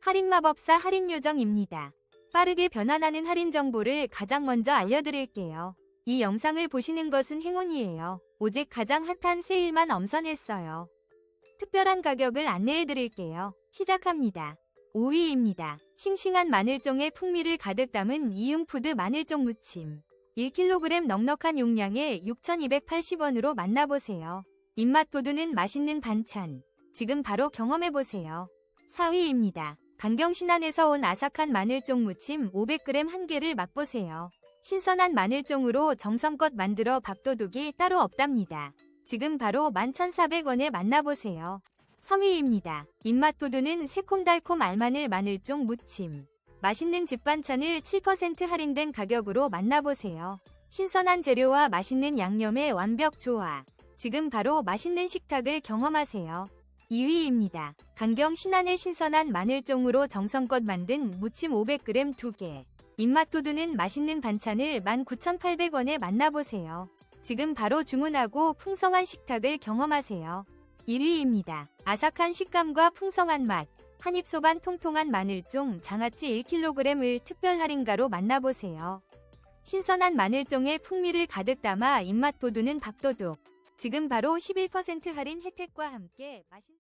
할인마법사 할인요정입니다. 빠르게 변환하는 할인 정보를 가장 먼저 알려드릴게요. 이 영상을 보시는 것은 행운이에요. 오직 가장 핫한 세일만 엄선했어요. 특별한 가격을 안내해드릴게요. 시작합니다. 5위입니다. 싱싱한 마늘종의 풍미를 가득 담은 이응푸드 마늘종 무침. 1kg 넉넉한 용량에 6,280원으로 만나보세요. 입맛 돋우는 맛있는 반찬. 지금 바로 경험해보세요. 4위입니다. 강경 신안에서 온 아삭한 마늘종 무침 500g 한 개를 맛보세요. 신선한 마늘종으로 정성껏 만들어 밥도둑이 따로 없답니다. 지금 바로 11,400원에 만나보세요. 3위입니다. 입맛 돋우는 새콤달콤 알마늘 마늘종 무침. 맛있는 집 반찬을 7% 할인된 가격으로 만나보세요. 신선한 재료와 맛있는 양념의 완벽 조화. 지금 바로 맛있는 식탁을 경험하세요. 2위입니다. 강경 신안의 신선한 마늘종으로 정성껏 만든 무침 500g 2개. 입맛 돋우는 맛있는 반찬을 19,800원에 만나보세요. 지금 바로 주문하고 풍성한 식탁을 경험하세요. 1위입니다. 아삭한 식감과 풍성한 맛. 한입소반 통통한 마늘종 장아찌 1kg을 특별 할인가로 만나보세요. 신선한 마늘종의 풍미를 가득 담아 입맛 돋우는 밥도둑. 지금 바로 11% 할인 혜택과 함께 맛있는